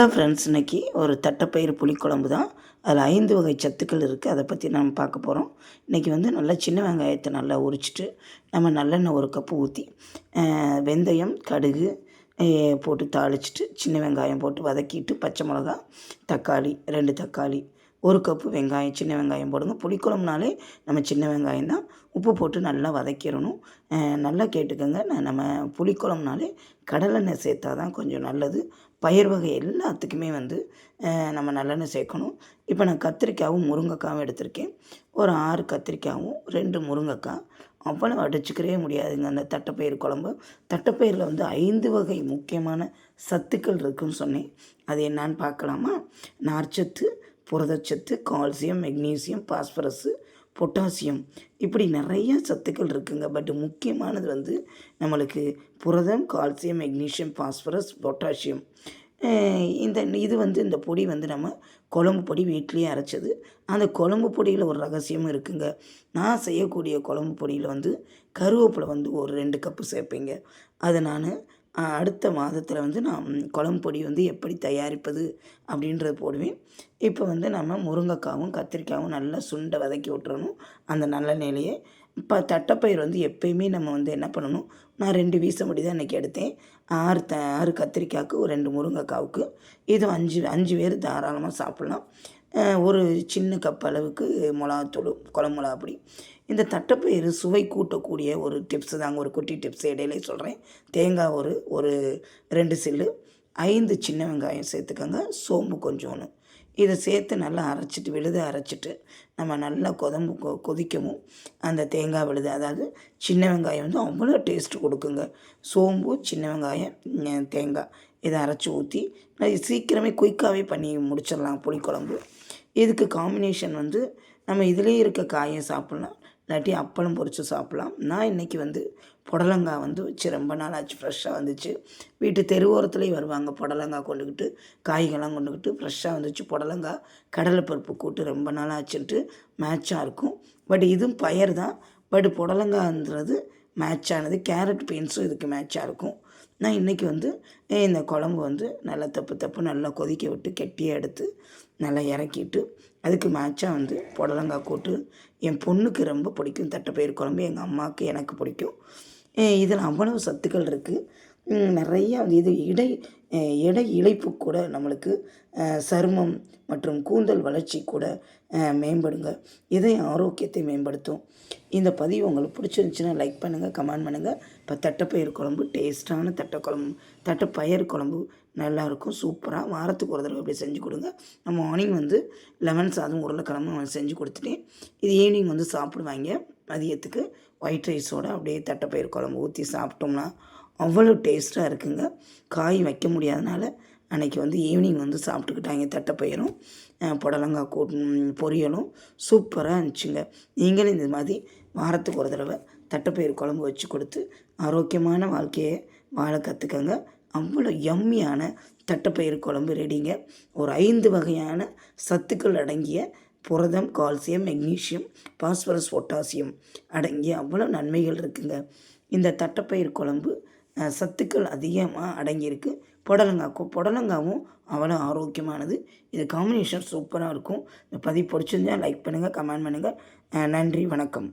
Hello friends இன்னைக்கு ஒரு தட்டைப்பயிறு புளிக்குழம்பு தான். அதில் ஐந்து வகை சத்துக்கள் இருக்குது அதை பற்றி நம்ம பார்க்க போகிறோம் இன்றைக்கி வந்து நல்லா சின்ன வெங்காயத்தை நல்லா உரிச்சிட்டு நம்ம நல்லெண்ணெய் ஒரு கப்பு ஊற்றி வெந்தயம் கடுகு போட்டு தாளிச்சிட்டு சின்ன வெங்காயம் போட்டு வதக்கிட்டு பச்சை மிளகா தக்காளி ரெண்டு தக்காளி ஒரு கப்பு வெங்காயம் சின்ன வெங்காயம் போடுங்க. புளிக்குழம்புனாலே நம்ம சின்ன வெங்காயம் தான். உப்பு போட்டு நல்லா வதக்கிடணும். நல்லா கேட்டுக்கோங்க. நான் நம்ம புளிக்குழம்புனாலே கடலெண்ணெய் சேர்த்தா தான் கொஞ்சம் நல்லது. பயிர் வகை எல்லாத்துக்குமே வந்து நம்ம நல்லெண்ணெய் சேர்க்கணும். இப்போ நான் கத்திரிக்காயும் முருங்கைக்காவும் எடுத்திருக்கேன். ஒரு ஆறு கத்திரிக்காயும் ரெண்டு முருங்கைக்காய். அவ்வளோ அடிச்சுக்கவே முடியாதுங்க. அந்த தட்டைப்பயிறு குழம்பு. தட்டைப்பயிரில் வந்து ஐந்து வகை முக்கியமான சத்துக்கள் இருக்குன்னு சொன்னேன். அது என்னான்னு பார்க்கலாமா? நார்ச்சத்து புரதச்சத்து கால்சியம் மெக்னீசியம் பாஸ்பரஸு பொட்டாசியம் இப்படி நிறைய சத்துக்கள் இருக்குங்க. பட் முக்கியமானது வந்து நம்மளுக்கு புரதம் கால்சியம் மெக்னீசியம் பாஸ்பரஸ் பொட்டாசியம். இந்த இது வந்து இந்த பொடி வந்து நம்ம குழம்பு பொடி வீட்லேயே அரைச்சது. அந்த குழம்பு பொடியில் ஒரு ரகசியமும் இருக்குங்க. நான் செய்யக்கூடிய குழம்பு பொடியில் வந்து கருவேப்பிலை வந்து ஒரு ரெண்டு கப்பு சேர்ப்பேங்க. அதை நான் அடுத்த மாதத்தில் வந்து நான் குழம்பு பொடி வந்து எப்படி தயாரிப்பது அப்படின்றது போடுவேன். இப்போ வந்து நம்ம முருங்கைக்காவும் கத்திரிக்காயும் நல்லா சுண்டை வதக்கி விட்டுறணும். அந்த நல்ல நிலையை இப்போ தட்டைப்பயிர் வந்து எப்பயுமே நம்ம வந்து என்ன பண்ணணும்? நான் ரெண்டு வீசம்படி தான் இன்றைக்கி எடுத்தேன். ஆறு த ஆறு கத்திரிக்காய்க்கு ஒரு ரெண்டு முருங்கைக்காவுக்கு. இது அஞ்சு அஞ்சு பேர் தாராளமாக சாப்பிட்லாம். ஒரு சின்ன கப் அளவுக்கு மிளகாத்தூள் குழம்பு மிளகா பொடி இந்த தட்டைப்பயிறு சுவை கூட்டக்கூடிய ஒரு டிப்ஸு தாங்க ஒரு குட்டி டிப்ஸ் இடையிலே சொல்கிறேன் தேங்காய் ஒரு ஒரு ரெண்டு சில்லு ஐந்து சின்ன வெங்காயம் சேர்த்துக்கோங்க சோம்பு கொஞ்சோன்னு இதை சேர்த்து நல்லா அரைச்சிட்டு விழுத அரைச்சிட்டு நம்ம நல்லா கொதம்பு கொ கொதிக்கவும். அந்த தேங்காய் விழுது. அதாவது சின்ன வெங்காயம் வந்து அவ்வளோ டேஸ்ட்டு கொடுக்குங்க. சோம்பு சின்ன வெங்காயம் தேங்காய். இதை அரைச்சி ஊற்றி சீக்கிரமே குயிக்காகவே பண்ணி முடிச்சிடலாம். புளிக்குழம்பு. இதுக்கு காம்பினேஷன் வந்து நம்ம இதிலே இருக்க காயை சாப்பிட்லாம். இல்லாட்டி அப்பளம் பொரித்து சாப்பிட்லாம். நான் இன்றைக்கி வந்து புடலங்காய் வந்து வச்சு ரொம்ப நாள் ஆச்சு ஃப்ரெஷ்ஷாக வந்துச்சு. வீட்டு தெருவோரத்துலேயும் வருவாங்க புடலங்காய் கொண்டுக்கிட்டு காய்கள்லாம் கொண்டுக்கிட்டு ஃப்ரெஷ்ஷாக வந்துச்சு. புடலங்காய் கடலைப்பருப்பு கூட்டு ரொம்ப நாள் ஆச்சுன்ட்டு மேட்சாக இருக்கும். பட் இதுவும் பயர் தான் பட் புடலங்காய்ன்றது மேட்ச் ஆனது கேரட் பீன்ஸும் இதுக்கு மேட்சாக இருக்கும். நான் இன்றைக்கி வந்து இந்த குழம்பு வந்து நல்லா தப்பு தப்பு நல்லா கொதிக்க விட்டு கெட்டியாக எடுத்து நல்லா இறக்கிட்டு அதுக்கு மேட்சாக வந்து புடலங்காய் கூட்டு. என் பொண்ணுக்கு ரொம்ப பிடிக்கும் தட்டைப்பயிறு குழம்பு எங்கள் அம்மாவுக்கு எனக்கு பிடிக்கும். இதில் அவ்வளவு சத்துக்கள் இருக்குது நிறையா வந்து இது இடை இடை எடை இழைப்பு கூட நம்மளுக்கு சருமம் மற்றும் கூந்தல் வளர்ச்சி கூட மேம்படுங்க. இதய ஆரோக்கியத்தை மேம்படுத்தும். இந்த பதிவு உங்களுக்கு பிடிச்சிருந்துச்சுன்னா லைக் பண்ணுங்கள் கமெண்ட் பண்ணுங்கள் இப்போ தட்டைப்பயிறு குழம்பு டேஸ்ட்டான தட்டை குழம்பு தட்டைப்பயிறு குழம்பு நல்லாயிருக்கும் சூப்பராக வாரத்துக்கு ஒரு தடவை அப்படி செஞ்சு கொடுங்க. நான் மார்னிங் வந்து லெமன் சாதம் உருளைக்கிழங்கு செஞ்சு கொடுத்துட்டேன் இது ஈவினிங் வந்து சாப்பிடுவாங்க. மதியத்துக்கு ஒயிட் ரைஸோடு அப்படியே தட்டைப்பயிர் குழம்பு ஊற்றி சாப்பிட்டோம்னா அவ்வளோ டேஸ்ட்டாக இருக்குங்க. காய் வைக்க முடியாதனால அன்றைக்கி வந்து ஈவினிங் வந்து சாப்பிட்டுக்கிட்டாங்க தட்டைப்பயிரும் புடலங்காய் கூ பொரியலும் சூப்பராக இருந்துச்சுங்க. நீங்களும் இந்த மாதிரி வாரத்துக்கு ஒரு தடவை தட்டைப்பயிறு குழம்பு வச்சு கொடுத்து ஆரோக்கியமான வாழ்க்கையை வாழ கற்றுக்கங்க அவ்வளோ எம்மியான தட்டைப்பயிறு குழம்பு ரெடிங்க. ஒரு ஐந்து வகையான சத்துக்கள் அடங்கிய புரதம் கால்சியம் மெக்னீஷியம் பாஸ்பரஸ் பொட்டாசியம் அடங்கிய அவ்வளோ நன்மைகள் இருக்குங்க. இந்த தட்டைப்பயிர் குழம்பு சத்துக்கள் அதிகமாக அடங்கியிருக்கு. புடலங்காய்க்கும் புடலங்காவும் அவ்வளோ ஆரோக்கியமானது. இது காம்பினேஷன் சூப்பராக இருக்கும். இந்த பதிவு பிடிச்சிருந்தா லைக் பண்ணுங்கள் கமெண்ட் பண்ணுங்கள் நன்றி வணக்கம்.